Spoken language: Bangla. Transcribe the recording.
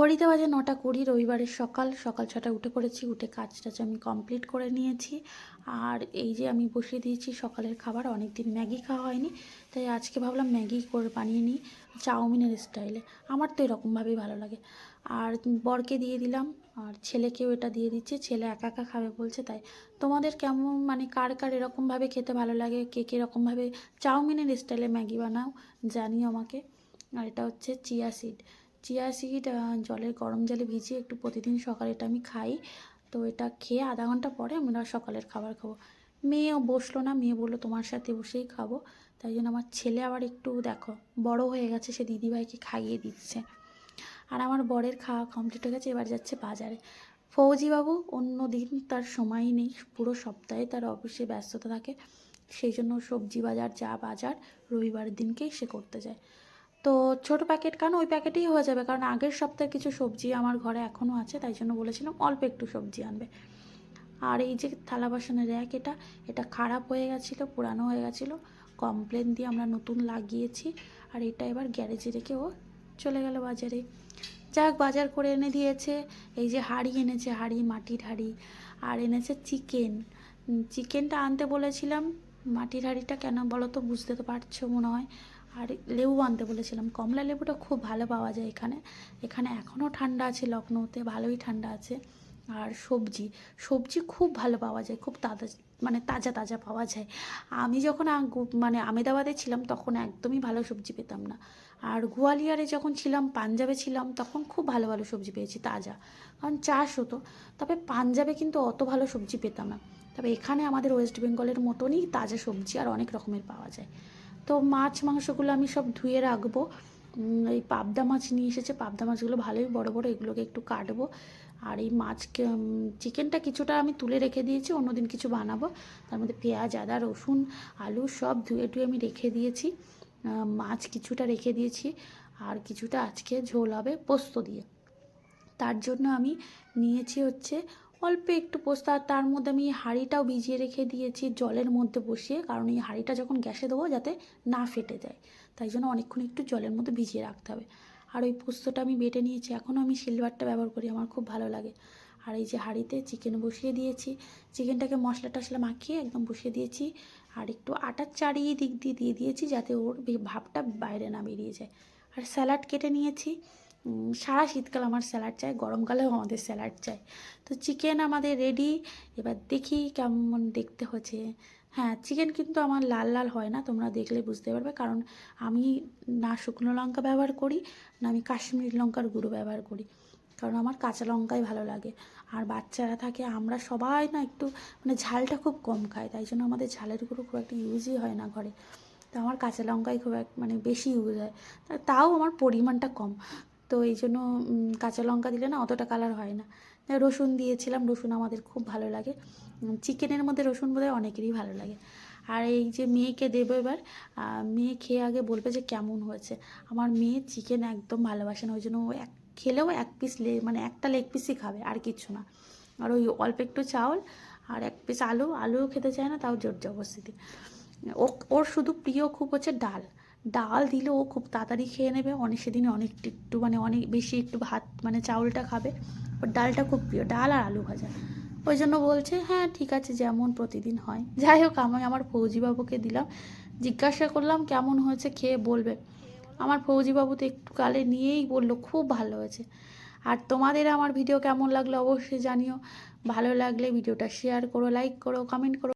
ঘড়িতে বাজে নটা কুড়ি, রবিবারের সকাল। সকাল ছটায় উঠে পড়েছি, উঠে কাজ টাজ আমি কমপ্লিট করে নিয়েছি। আর এই যে আমি বসিয়ে দিয়েছি সকালের খাবার অনেক দিন ম্যাগি খাওয়া হয়নি, তাই আজকে ভাবলাম ম্যাগি করে বানিয়ে নিই চাউমিনের স্টাইলে। আমার তো এরকমভাবেই ভালো লাগে। আর বরকে দিয়ে দিলাম, আর ছেলেকেও এটা দিয়ে দিচ্ছে। ছেলে একা একা খাবে বলছে, তাই তোমাদের কেমন মানে কার কার এরকমভাবে খেতে ভালো লাগে, কে কীরকমভাবে চাউমিনের স্টাইলে ম্যাগি বানাও জানিও আমাকে। আর এটা হচ্ছে চিয়া সিড। চিয়া সিড জলে গরম জলে ভিজিয়ে একটু প্রতিদিন সকালে এটা আমি খাই। তো এটা খেয়ে আধা ঘণ্টা পরে আমরা সকালের খাবার খাব। মেয়েও বসল না, মেয়ে বলল তোমার সাথে বসেই খাব। তাই জন্য আমার ছেলে আবার একটু দেখো, বড় হয়ে গেছে, সে দিদিভাইকে খাইয়ে দিচ্ছে। আর আমার বরের খাওয়া কমপ্লিট হয়ে গেছে, এবার যাচ্ছে বাজারে। ফৌজিবাবু অন্য দিন তার সময় নেই, পুরো সপ্তাহে তার অফিসে ব্যস্ততা থাকে। সেই জন্য সবজি বাজার যা বাজার রবিবার দিনকেই সে করতে যায়। তো ছোট প্যাকেট কেন? ওই প্যাকেটেই হয়ে যাবে। কারণ আগের সপ্তাহে কিছু সবজি আমার ঘরে এখনও আছে, তাই জন্য বলেছিলাম অল্প একটু সবজি আনবে। আর এই যে থালা বাসনের র্যাক এটা এটা খারাপ হয়ে গেছিল, পুরানো হয়ে গেছিল। কমপ্লেন দিয়ে আমরা নতুন লাগিয়েছি। আর এটা এবার গ্যারেজে রেখে ও চলে গেল বাজারে। যাক, বাজার করে এনে দিয়েছে। এই যে হাঁড়ি এনেছে, হাঁড়ি, মাটির হাঁড়ি। আর এনেছে চিকেন। চিকেনটা আনতে বলেছিলাম। মাটির হাঁড়িটা কেন বলো তো, বুঝতে তো পারছ মনে হয়। আর লেবু আনতে বলেছিলাম। কমলা লেবুটা খুব ভালো পাওয়া যায় এখানে। এখানে এখনও ঠান্ডা আছে লখনৌতে ভালোই ঠান্ডা আছে। আর সবজি সবজি খুব ভালো পাওয়া যায়, খুব তাজা মানে তাজা তাজা পাওয়া যায়। আমি যখন মানে আমেদাবাদে ছিলাম তখন একদমই ভালো সবজি পেতাম না। আর গোয়ালিয়ারে যখন ছিলাম, পাঞ্জাবে ছিলাম, তখন খুব ভালো ভালো সবজি পেয়েছি, তাজা। কারণ চাষ হতো, তবে পাঞ্জাবে কিন্তু অত ভালো সবজি পেতাম না। তবে এখানে আমাদের ওয়েস্ট বেঙ্গলের মতনই তাজা সবজি আর অনেক রকমের পাওয়া যায়। তো মাছ, মাংসগুলো আমি সব ধুয়ে রাখব। এই পাবদা মাছ নিয়ে এসেছে। পাবদা মাছগুলো ভালোই বড় বড়, এগুলোকে একটু কাটবো। আর এই মাছকে চিকেনটা কিছুটা আমি তুলে রেখে দিয়েছি, অন্যদিন কিছু বানাবো। তার মধ্যে পেঁয়াজ, আদা, রসুন, আলু সব ধুয়ে টুয়ে আমি রেখে দিয়েছি। মাছ কিছুটা রেখে দিয়েছি। আর কিছুটা আজকে ঝোল হবে পোস্ত দিয়ে। তার জন্য আমি নিয়েছি হচ্ছে অল্প একটু পোস্ত, আর তার মধ্যে আমি হাঁড়িটাও ভিজিয়ে রেখে দিয়েছি জলের মধ্যে বসিয়ে, কারণ এই হাঁড়িটা যখন গ্যাসে দেবো যাতে না ফেটে যায়, তাই জন্য অনেকক্ষণ একটু জলের মধ্যে ভিজিয়ে রাখতে হবে। আর ওই পোস্তটা আমি বেটে নিয়েছি, এখনও আমি সিলভারটা ব্যবহার করি, আমার খুব ভালো লাগে। আর এই যে হাঁড়িতে চিকেন বসিয়ে দিয়েছি, চিকেনটাকে মশলা টশলা মাখিয়ে একদম বসিয়ে দিয়েছি, আর একটু আটার চারিয়ে দিক দিয়ে দিয়ে দিয়েছি যাতে ওর ভাবটা বাইরে না বেরিয়ে যায়। আর স্যালাড কেটে নিয়েছি সারা শীতকাল আমার স্যালাড চাই গরমকালেও আমাদের স্যালাড চাই। তো চিকেন আমাদের রেডি এবার দেখি কেমন দেখতে হচ্ছে। হ্যাঁ চিকেন কিন্তু আমার লাল লাল হয় না, তোমরা দেখলে বুঝতে পারবে, কারণ আমি না শুকনো লঙ্কা ব্যবহার করি, না আমি কাশ্মীরি লঙ্কার গুঁড়ো ব্যবহার করি, কারণ আমার কাঁচা লঙ্কাই ভালো লাগে। আর বাচ্চারা থাকে, আমরা সবাই না একটু মানে ঝালটা খুব কম খায়, তাই জন্য আমাদের ঝালের গুঁড়ো খুব একটা ইউজই হয় না ঘরে। তো আমার কাঁচা লঙ্কাই খুব এক মানে বেশি ইউজ হয়। তাও আমার পরিমাণটা কম। তো এই জন্য কাঁচা লঙ্কা দিলে না অতটা কালার হয় না। রসুন দিয়েছিলাম, রসুন আমাদের খুব ভালো লাগে। চিকেনের মধ্যে রসুন বোধহয় অনেকেরই ভালো লাগে। আর এই যে মেয়েকে দেবো এবার মেয়ে খেয়ে আগে বলবে যে কেমন হয়েছে। আমার মেয়ে চিকেন একদম ভালোবাসে না, ওই জন্য ও এক, খেলেও এক পিস লে মানে একটা লেগ পিসই খাবে, আর কিছু না। আর ওই অল্প একটু চাউল আর এক পিস আলু, আলুও খেতে চায় না, তাও জোর জবরদস্তি। ও, ওর শুধু প্রিয় খুব হচ্ছে ডাল। ডাল দিলে ও খুব তাড়াতাড়ি খেয়ে নেবে। অনেক সেদিন অনেক একটু মানে অনেক বেশি একটু ভাত মানে চাউলটা খাবে। ওর ডালটা খুব প্রিয়, ডাল আর আলু ভাজা। ওই জন্য বলছে হ্যাঁ ঠিক আছে, যেমন প্রতিদিন হয়। যাই হোক, আমি আমার ফৌজিবাবুকে দিলাম। জিজ্ঞাসা করলাম, কেমন হয়েছে? খেয়ে বলবে, আমার ফৌজিবাবু তো একটু কালে নিয়েই বলল, খুব ভালো হয়েছে। আর তোমাদের আমার ভিডিও কেমন লাগল অবশ্যই জানিও। ভালো লাগলে ভিডিওটা শেয়ার করো, লাইক করো কমেন্ট করো।